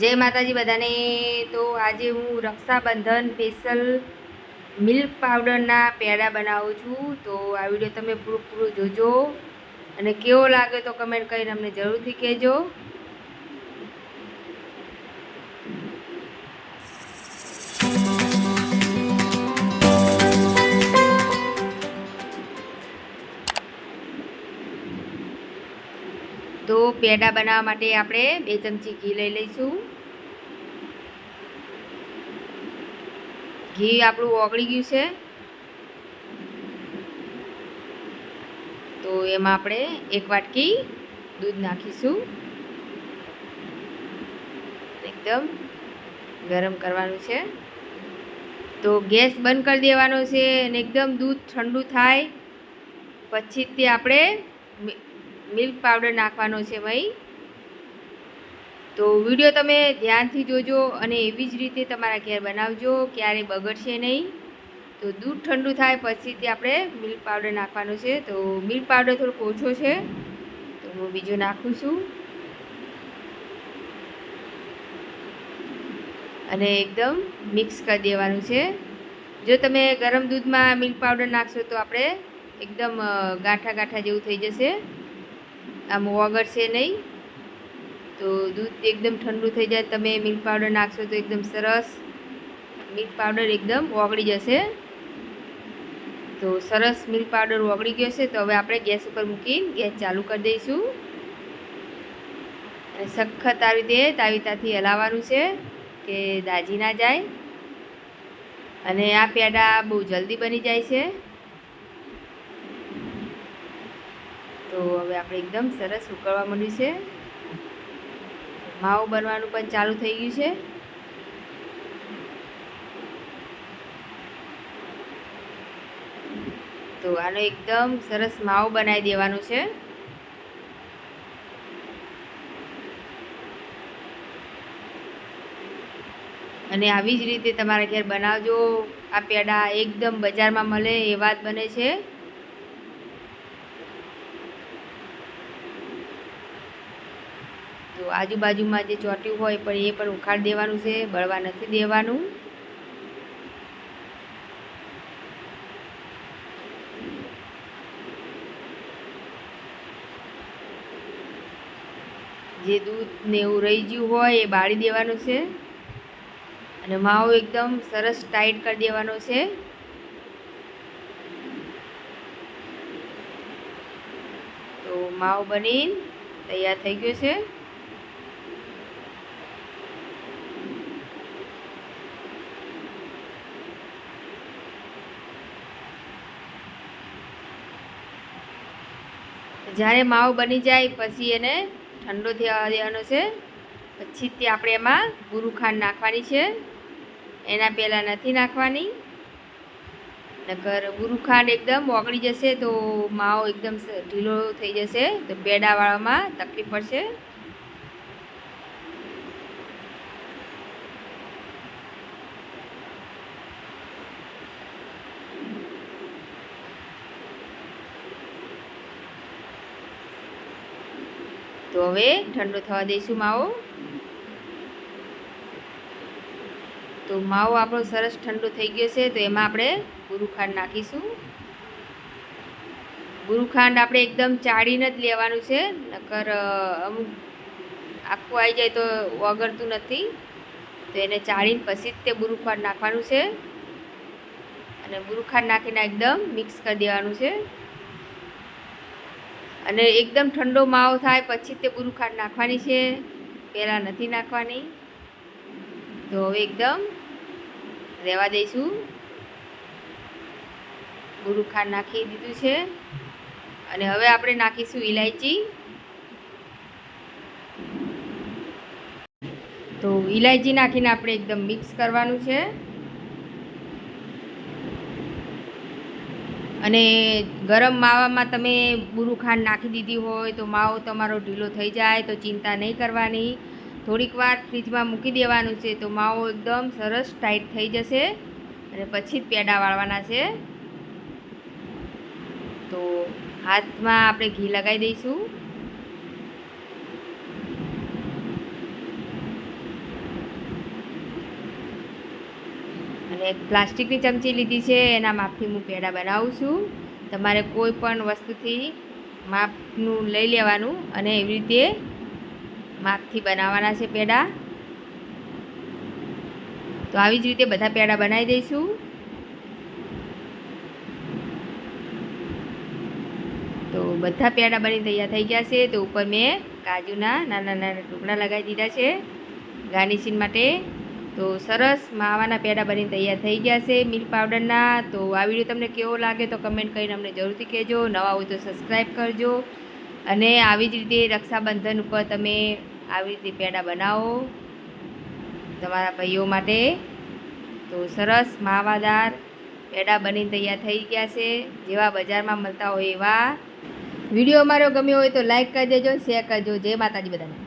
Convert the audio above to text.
જય માતાજી બધાને. તો આજે હું રક્ષાબંધન સ્પેશિયલ મિલ્ક પાવડરના પેડા બનાવું છું. તો આ વીડિયો તમે પૂરું પૂરું જોજો. અને કેવો લાગે તો કમેન્ટ કરીને અમને જરૂરથી કહેજો. તો પેડા બનાવવા માટે આપણે બે ચમચી ઘી લઈ લઈશું. ઘી આપણું ઓગળી ગયું છે. તો એમાં આપણે એક વાટકી દૂધ નાખીશું. એકદમ ગરમ કરવાનું છે. તો ગેસ બંધ કરી દેવાનો છે અને એકદમ દૂધ ઠંડુ થાય. પછી તે આપણે મિલ્ક પાવડર નાખવાનો છે ભાઈ. તો વીડિયો તમે ધ્યાનથી જોજો અને એવી જ રીતે તમારા ઘેર બનાવજો ક્યારેય બગડશે નહીં. તો દૂધ ઠંડુ થાય પછી તે આપણે મિલ્ક પાવડર નાખવાનો છે. તો મિલ્ક પાવડર થોડોક ઓછો છે. તો હું બીજો નાખું છું. અને એકદમ મિક્સ કરી દેવાનું છે. જો તમે ગરમ દૂધમાં મિલ્ક પાવડર નાખશો તો આપણે એકદમ ગાંઠા ગાંઠા જેવું થઈ જશે. આમ વગરશે નહીં. તો દૂધ એકદમ ઠંડુ થઈ જાય, તમે મિલ્ક પાવડર નાખશો તો એકદમ સરસ. મિલ્ક પાવડર એકદમ ઓગળી જશે. તો સરસ મિલ્ક પાવડર ઓગળી ગયો છે, તો હવે આપણે ગેસ ઉપર મૂકીને ગેસ ચાલુ કરી દઈશું. અને સખત આવી રીતે તાવીતાથી હલાવવાનું છે કે દાજી ના જાય. અને આ પેડા બહુ જલ્દી બની જાય છે. તો હવે આપણે એકદમ સરસ ઉકળવા માંડ્યું છે. માવો બનવાનું પણ ચાલુ થઈ ગયું છે. તો આનો એકદમ સરસ માવો બનાવી દેવાનો છે. અને આવી જ રીતે તમારા ઘેર બનાવજો. આ પેડા એકદમ બજારમાં મળે એવા જ બને છે. તો આજુબાજુમાં જે ચોટ્યું હોય પણ એ પણ ઉખાડી દેવાનું છે, બળવા નથી દેવાનું. જે દૂધ ને એવું રહી ગયું હોય એ બાળી દેવાનું છે. અને માવો એકદમ સરસ ટાઈટ કરી દેવાનો છે. તો માવો બનીને તૈયાર થઈ ગયો છે. જ્યારે માવો બની જાય, પછી એને ઠંડો થવા દેવાનો છે. પછી તે આપણે એમાં ગુરુ ખાંડ નાખવાની છે. એના પહેલાં નથી નાખવાની. નકર ગુરુ ખાંડ એકદમ ઓગળી જશે તો માવો એકદમ ઢીલો થઈ જશે. તો પેડાવાળામાં તકલીફ પડશે. તો હવે ઠંડો થવા દઈશું માવો. તો માવો આપણો સરસ ઠંડો થઈ ગયો છે, તો એમાં આપણે ગુરુખાંડ નાખીશું. ગુરુખાંડ આપણે એકદમ ચાળીને જ લેવાનું છે, નકર અમુક આખું આવી જાય તો વગરતું નથી. તો એને ચાળીને પછી જ તે ગુરુખાંડ નાખવાનું છે. અને ગુરુખાંડ નાખીને એકદમ મિક્સ કરી દેવાનું છે. અને એકદમ ઠંડો માવો થાય, પછી તે બુરુખાટ નાખવાની છે. પહેલાં નથી નાખવાની. તો હવે એકદમ રહેવા દઈશું. બુરુખાટ નાખી દીધું છે. અને હવે આપણે નાખીશું ઈલાયચી. તો ઇલાયચી નાખીને આપણે એકદમ મિક્સ કરવાનું છે. અને ગરમ માવામાં તમે બુરું ખાંડ નાખી દીધી હોય તો માવો તમારો ઢીલો થઈ જાય, તો ચિંતા નહીં કરવાની. થોડીક વાર ફ્રીજમાં મૂકી દેવાનું છે તો માવો એકદમ સરસ ટાઈટ થઈ જશે અને પછી જ પેડા વાળવાના છે. તો હાથમાં આપણે ઘી લગાવી દઈશું. એક પ્લાસ્ટિકની ચમચી લીધી છે, એના માપથી હું પેડા બનાવું છું. તમારે કોઈ પણ વસ્તુથી માપનું લઈ લેવાનું અને એવી રીતે માપથી બનાવવાના છે પેડા. તો આવી જ રીતે બધા પેડા બનાવી દઈશું. તો બધા પેડા બની તૈયાર થઈ ગયા છે. તો ઉપર મેં કાજુના નાના નાના ટુકડા લગાવી દીધા છે. ગાર્નિશિંગ માટે તો સરસ, માવાના પેડા બની તૈયાર થઈ ગયા છે મિલ્ક પાવડરના. તો આ વીડિયો તમને કેવો લાગે તો કમેન્ટ કરીને અમને જરૂરથી કહેજો. નવા હોય તો સબસ્ક્રાઈબ કરજો. અને આવી જ રીતે રક્ષાબંધન ઉપર તમે આવી રીતે પેડા બનાવો તમારા ભાઈઓ માટે. તો સરસ, માવાદાર પેડા બની તૈયાર થઈ ગયા છે, જેવા બજારમાં મળતા હોય એવા. વીડિયો અમારો ગમ્યો હોય તો લાઇક કરી દેજો શેર કરજો જય માતાજી બધાને.